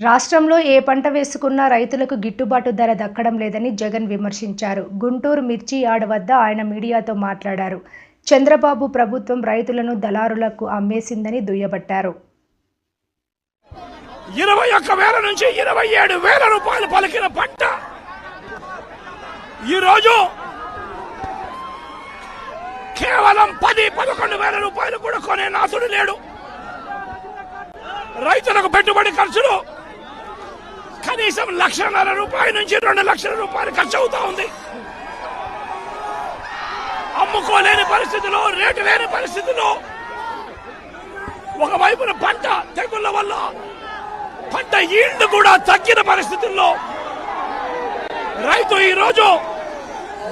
రాష్ట్రంలో ఏ పంట వేసుకున్నా రైతులకు గిట్టుబాటు ధర దక్కడం లేదని జగన్ విమర్శించారు. గుంటూరు మిర్చి యార్డ్ వద్ద ఆయన మీడియాతో మాట్లాడారు. చంద్రబాబు ప్రభుత్వం రైతులను దళారులకు అమ్మేసిందని దుయ్యబట్టారు. ఇరవై ఒక్క వేల నుంచి ఇరవై ఏడు వేల రూపాయలు పలికిన పంట. ఈరోజు కేవలం పది పదకొండు వేల రూపాయలు కూడా కొనే నాథుడు లేడు. రైతులకు పెట్టుబడి ఖర్చులు కనీసం లక్షన్నర రూపాయల నుంచి రెండు లక్షల రూపాయలు ఖర్చు అవుతా ఉంది. అమ్ముకోలేని పరిస్థితిలో రేటు లేని పరిస్థితిలో ఒకవైపున పంట తెగుళ్ళ వల్ల పంట ఈల్డ్ కూడా తగ్గిన పరిస్థితుల్లో రైతు ఈరోజు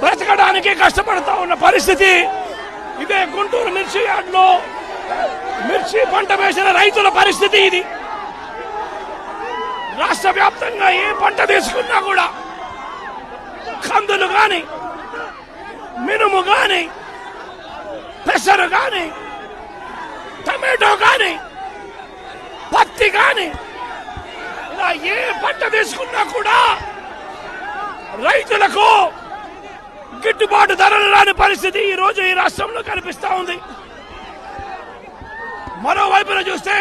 బ్రతకడానికి కష్టపడతా ఉన్న పరిస్థితి. ఇదే గుంటూరు మిర్చి యార్డ్లో మిర్చి పంట వేసిన రైతుల పరిస్థితి ఇది. రాష్ట్ర వ్యాప్తంగా ఏ పంట తీసుకున్నా కూడా కందులు గాని మినుము గాని పెసరు గాని టమాటో గాని పత్తి గాని ఇలా ఏ పంట తీసుకున్నా కూడా రైతులకు గిట్టుబాటు ధరలు రాని పరిస్థితి ఈ రోజు ఈ రాష్ట్రంలో కనిపిస్తా ఉంది. మరోవైపున చూస్తే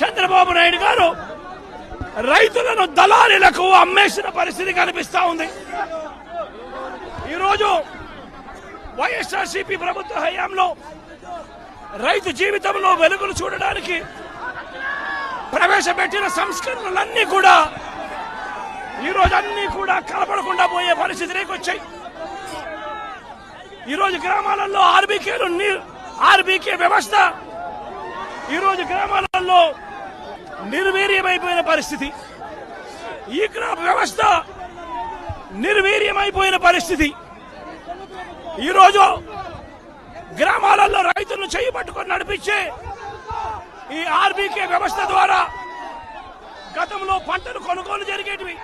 చంద్రబాబు నాయుడు గారు రైతులను దళారీలకు అమ్మేసిన పరిస్థితి కనిపిస్తా ఉంది. ఈరోజు వైఎస్ఆర్సీపీ ప్రభుత్వ హయాంలో రైతు జీవితంలో వెలుగులు చూడడానికి ప్రవేశపెట్టిన సంస్కరణలన్నీ కూడా ఈ రోజు అన్ని కూడా కలపడకుండా పోయే పరిస్థితిలోకి వచ్చాయి ఈ రోజు గ్రామాలలో ఆర్బీకేలు ఆర్బీకే వ్యవస్థ ఈ రోజు గ్రామాలలో నిర్వీర్యమైపోయిన పరిస్థితి. ఈ క్రాప్ వ్యవస్థ నిర్వీర్యమైపోయిన పరిస్థితి. ఈరోజు గ్రామాలలో రైతులను చేయి పట్టుకొని నడిపించే ఈ ఆర్బీకే వ్యవస్థ ద్వారా గతంలో పంటలు కొనుగోలు జరిగేటివి.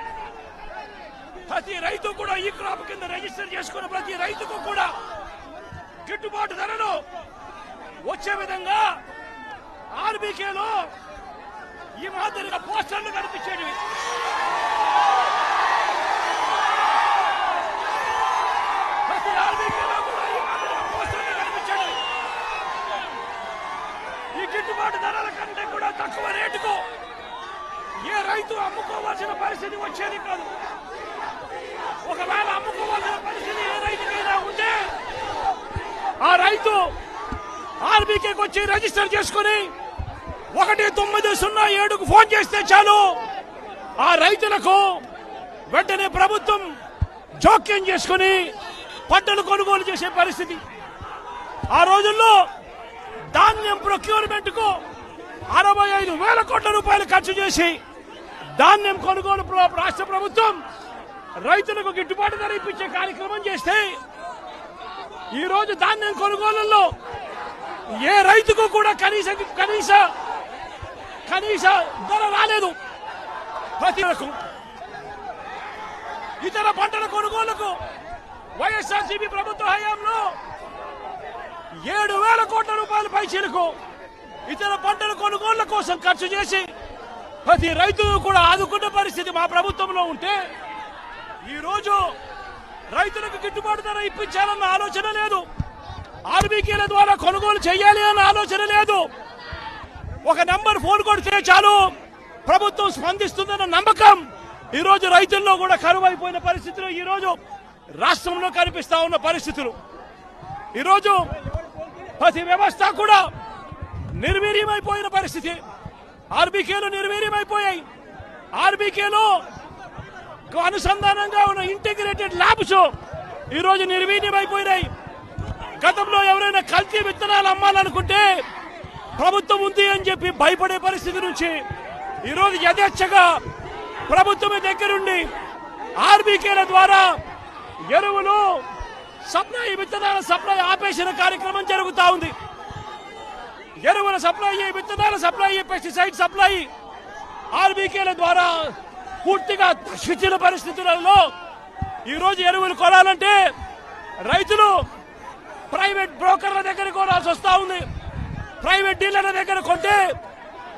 ప్రతి రైతు కూడా ఈ క్రాప్ కింద రిజిస్టర్ చేసుకున్న ప్రతి రైతుకు కూడా గిట్టుబాటు ధరలు వచ్చే విధంగా ఆర్బీకేలో ఈ మాదిరిగా పోస్టర్లు కనిపించేవి ప్రతి ఆర్బీకేలో కూడా ఈ మాదిరిగా పోస్టర్లు ఈ గిట్టుబాటు ధరల కంటే కూడా తక్కువ రేటుకు ఏ రైతు అమ్ముకోవాల్సిన పరిస్థితి వచ్చేది కాదు. ఒకవేళ అమ్ముకోవాల్సిన పరిస్థితి ఏ రైతుకైనా ఉంటే ఆ రైతు ఆర్బీకేకి వచ్చి రిజిస్టర్ చేసుకుని ఒకటి తొమ్మిది సున్నా ఏడుకు ఫోన్ చేస్తే చాలు. ఆ రైతులకు వెంటనే ప్రభుత్వం జోక్యం చేసుకుని పంటలు కొనుగోలు చేసే పరిస్థితి. ఆ రోజుల్లో ధాన్యం ప్రొక్యూర్మెంట్కు అరవై ఐదు వేల కోట్ల రూపాయలు ఖర్చు చేసి ధాన్యం కొనుగోలు రాష్ట్ర ప్రభుత్వం రైతులకు గిట్టుబాటు ధర ఇప్పించే కార్యక్రమం చేస్తే ఈ రోజు ధాన్యం కొనుగోలులో ఏ రైతుకు కూడా కనీస కనీస కనీస ధర రాలేదు. ప్రతి ఇతర పంటల కొనుగోలుకు వైఎస్ఆర్సీపీ ప్రభుత్వ హయాంలో ఏడు వేల కోట్ల రూపాయల పైచీలకు ఇతర పంటల కొనుగోళ్ళ కోసం ఖర్చు చేసి ప్రతి రైతు కూడా ఆదుకున్న పరిస్థితి మా ప్రభుత్వంలో ఉంటే ఈరోజు రైతులకు గిట్టుబాటు ధర ఇప్పించాలన్న ఆలోచన లేదు. ఆర్బీకేల ద్వారా కొనుగోలు చేయాలి అన్న ఆలోచన లేదు. ఒక నంబర్ ఫోన్ కొడితే చాలు. ప్రభుత్వం స్పందిస్తుందన్న నమ్మకం ఈరోజు రైతుల్లో కూడా కరువైపోయిన పరిస్థితులు ఈరోజు రాష్ట్రంలో కనిపిస్తా ఉన్న పరిస్థితులు. ఈరోజు ప్రతి వ్యవస్థ కూడా నిర్వీర్యమైపోయిన పరిస్థితి. ఆర్బీకేలు నిర్వీర్యమైపోయాయి. ఆర్బీకేలో అనుసంధానంగా ఉన్న ఇంటిగ్రేటెడ్ ల్యాబ్స్ ఈరోజు నిర్వీర్యమైపోయినాయి. గతంలో ఎవరైనా కల్తీ విత్తనాలు అమ్మాలనుకుంటే ప్రభుత్వం ఉంది అని చెప్పి భయపడే పరిస్థితి నుంచి ఈరోజు యథేచ్ఛగా ప్రభుత్వమే దగ్గరుండి ఆర్బీకేల ద్వారా ఎరువులు సప్లై విత్తనాల సప్లై ఆపేసిన కార్యక్రమం జరుగుతూ ఉంది. ఎరువుల సప్లై విత్తనాల సప్లై పెస్టిసైడ్ సప్లై ఆర్బీకేల ద్వారా పూర్తిగా నశించిన పరిస్థితులలో ఈరోజు ఎరువులు కొనాలంటే రైతులు ప్రైవేట్ బ్రోకర్ల దగ్గర కొనాల్సి వస్తూ ఉంది. ప్రైవేట్ డీలర్ల దగ్గర కొంటే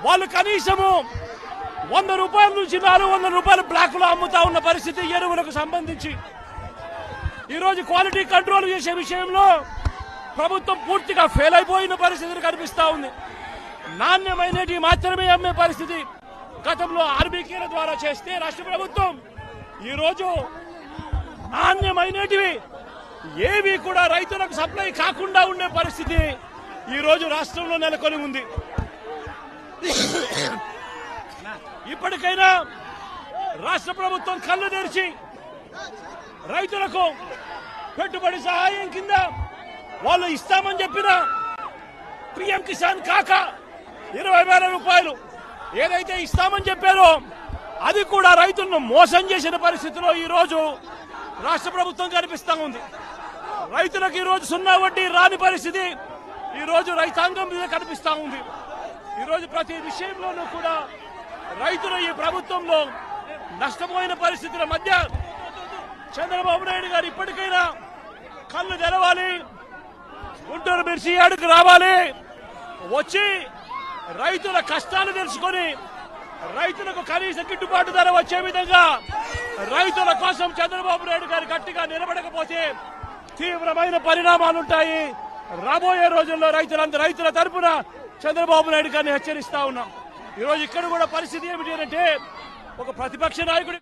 వాళ్ళు కనీసము వంద రూపాయల నుంచి నాలుగు వందల రూపాయలు బ్లాక్లో అమ్ముతా ఉన్న పరిస్థితి ఎరువులకు సంబంధించి. ఈరోజు క్వాలిటీ కంట్రోల్ చేసే విషయంలో ప్రభుత్వం పూర్తిగా ఫెయిల్ అయిపోయిన పరిస్థితి కనిపిస్తూ ఉంది. నాణ్యమైనటి మాత్రమే అమ్మే పరిస్థితి గతంలో ఆర్బీకేల ద్వారా చేస్తే రాష్ట్ర ప్రభుత్వం ఈరోజు నాణ్యమైనటివి ఏవి కూడా రైతులకు సప్లై కాకుండా ఉండే పరిస్థితి ఈ రోజు రాష్ట్రంలో నెలకొని ఉంది. ఇప్పటికైనా రాష్ట్ర ప్రభుత్వం కళ్ళు తెరిచి రైతులకు పెట్టుబడి సహాయం కింద వాళ్ళు ఇస్తామని చెప్పిన పిఎం కిసాన్ కాక ఇరవై వేల రూపాయలు ఏదైతే ఇస్తామని చెప్పారో అది కూడా రైతులను మోసం చేసిన పరిస్థితిలో ఈరోజు రాష్ట్ర ప్రభుత్వం కనిపిస్తా ఉంది. రైతులకు ఈరోజు సున్నా వడ్డీ రాని పరిస్థితి ఈరోజు రైతాంగం మీద కనిపిస్తూ ఉంది. ఈరోజు ప్రతి విషయంలోనూ కూడా రైతులు ఈ ప్రభుత్వంలో నష్టపోయిన పరిస్థితుల మధ్య చంద్రబాబు నాయుడు గారు ఇప్పటికైనా కళ్ళు తెరవాలి గుంటూరు మిర్చి ఏడుకు రావాలి వచ్చి రైతుల కష్టాలు తెలుసుకొని రైతులకు కనీస గిట్టుబాటు ధర వచ్చే విధంగా రైతుల కోసం చంద్రబాబు నాయుడు గారు గట్టిగా నిలబడకపోతే తీవ్రమైన పరిణామాలుంటాయి. రాబోయే రోజుల్లో రైతులంత రైతుల తరపున చంద్రబాబు నాయుడు గారిని హెచ్చరిస్తా ఉన్నాం. ఈరోజు ఇక్కడ కూడా పరిస్థితి ఏమిటి అంటే ఒక ప్రతిపక్ష నాయకుడి